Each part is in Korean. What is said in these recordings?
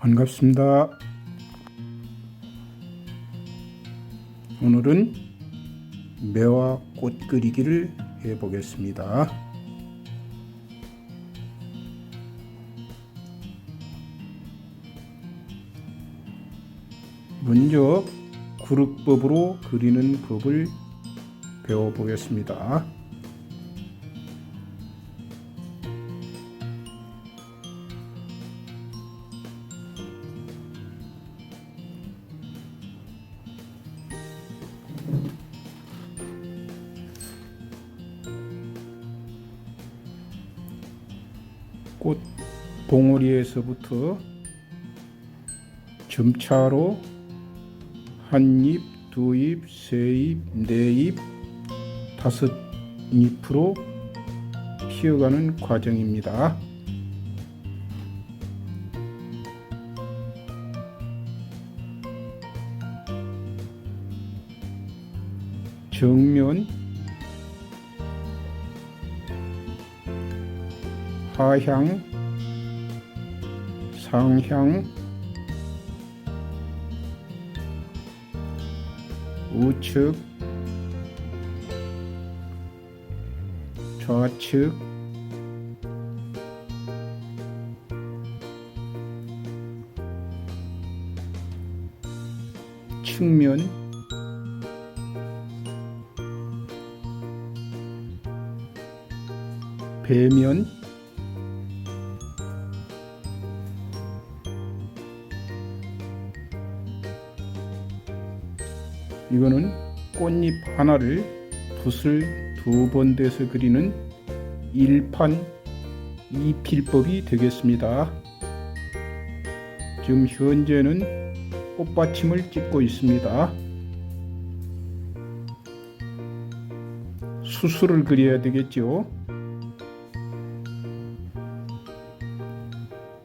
반갑습니다. 오늘은 매화 꽃 그리기를 해 보겠습니다. 먼저 그룹법으로 그리는 법을 배워 보겠습니다. 꽃 봉오리에서부터 점차로 한 잎, 두 잎, 세 잎, 네 잎, 다섯 잎으로 피어가는 과정입니다. 정면 하향 상향 우측 좌측 측면 배면 이거는 꽃잎 하나를 붓을 두 번 대서 그리는 일판 이필법이 되겠습니다. 지금 현재는 꽃받침을 찍고 있습니다. 수술을 그려야 되겠죠.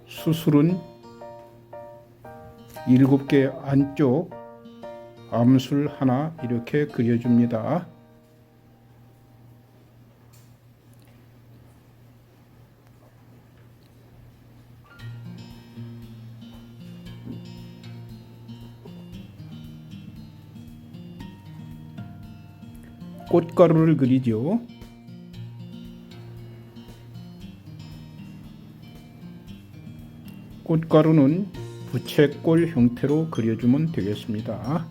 수술은 일곱 개 안쪽 암술 하나 이렇게 그려줍니다. 꽃가루를 그리죠. 꽃가루는 부채꼴 형태로 그려주면 되겠습니다.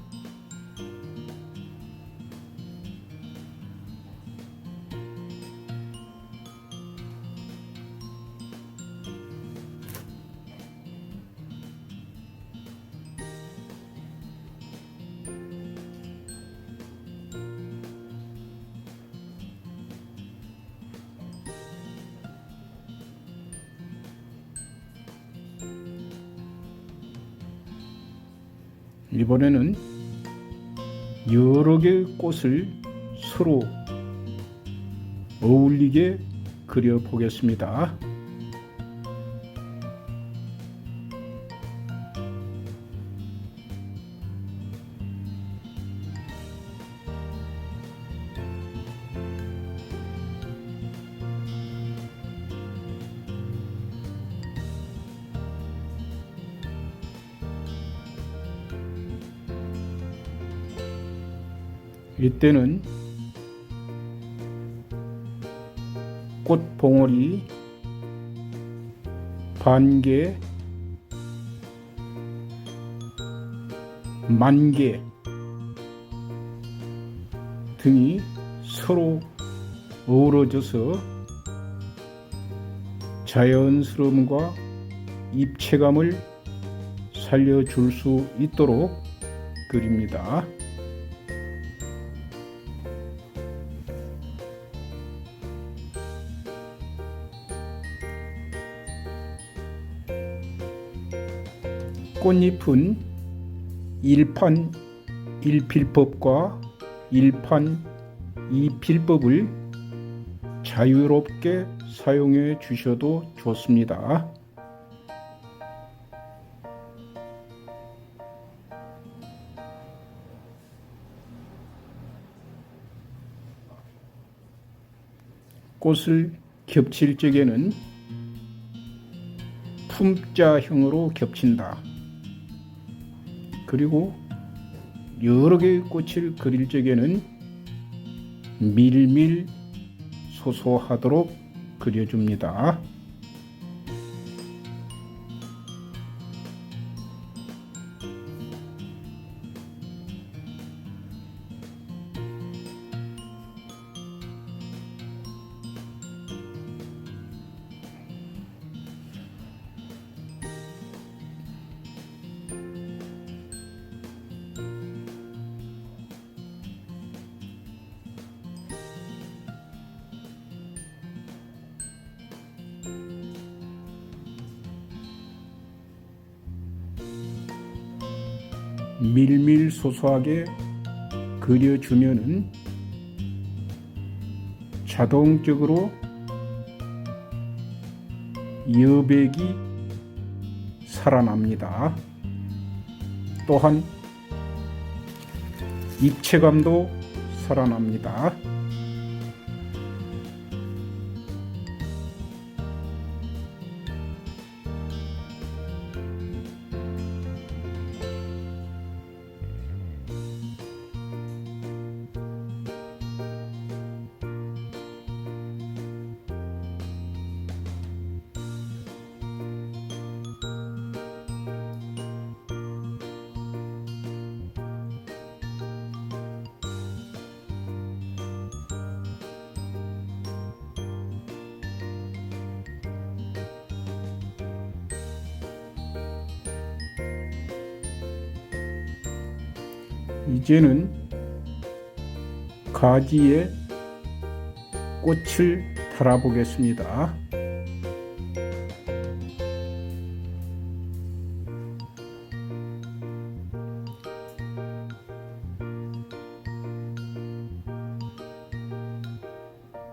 이번에는 여러 개의 꽃을 서로 어울리게 그려 보겠습니다. 이때는 꽃 봉오리 반개 만개 등이 서로 어우러져서 자연스러움과 입체감을 살려줄 수 있도록 그립니다. 꽃잎은 일판 일필법과 일판 이필법을 자유롭게 사용해 주셔도 좋습니다. 꽃을 겹칠 적에는 품자형으로 겹친다. 그리고 여러 개의 꽃을 그릴 적에는 밀밀 소소하도록 그려줍니다. 밀밀 소소하게 그려주면은 자동적으로 여백이 살아납니다. 또한 입체감도 살아납니다. 이제는 가지에 꽃을 달아보겠습니다.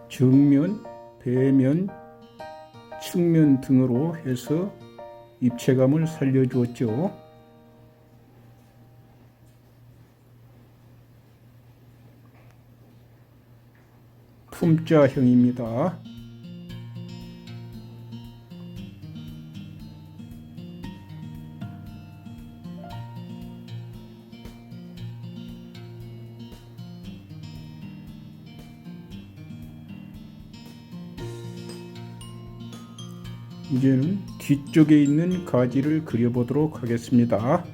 정면, 배면, 측면 등으로 해서 입체감을 살려주었죠. 품자형입니다. 이제는 뒤쪽에 있는 가지를 그려보도록 하겠습니다.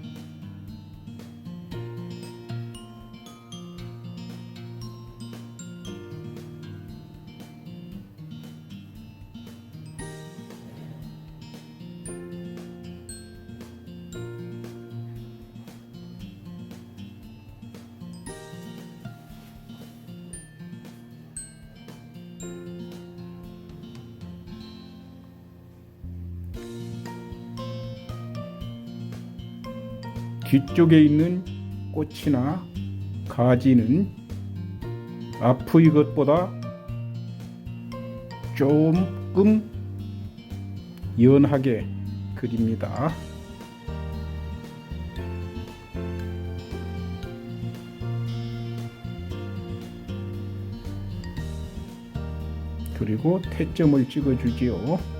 뒤쪽에 있는 꽃이나 가지는 앞의 것보다 조금 연하게 그립니다. 그리고 태점을 찍어주지요.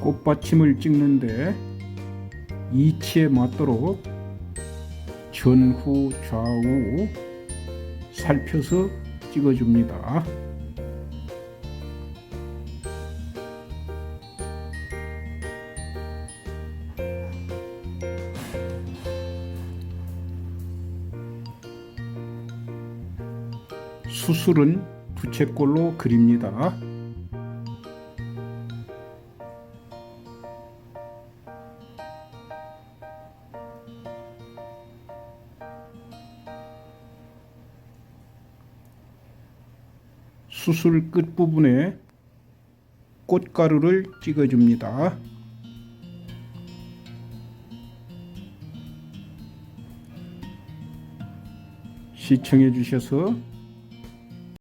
꽃받침을 찍는데 이치에 맞도록 전후 좌우 살펴서 찍어줍니다. 수술은 부채꼴로 그립니다. 수술 끝부분에 꽃가루를 찍어줍니다. 시청해 주셔서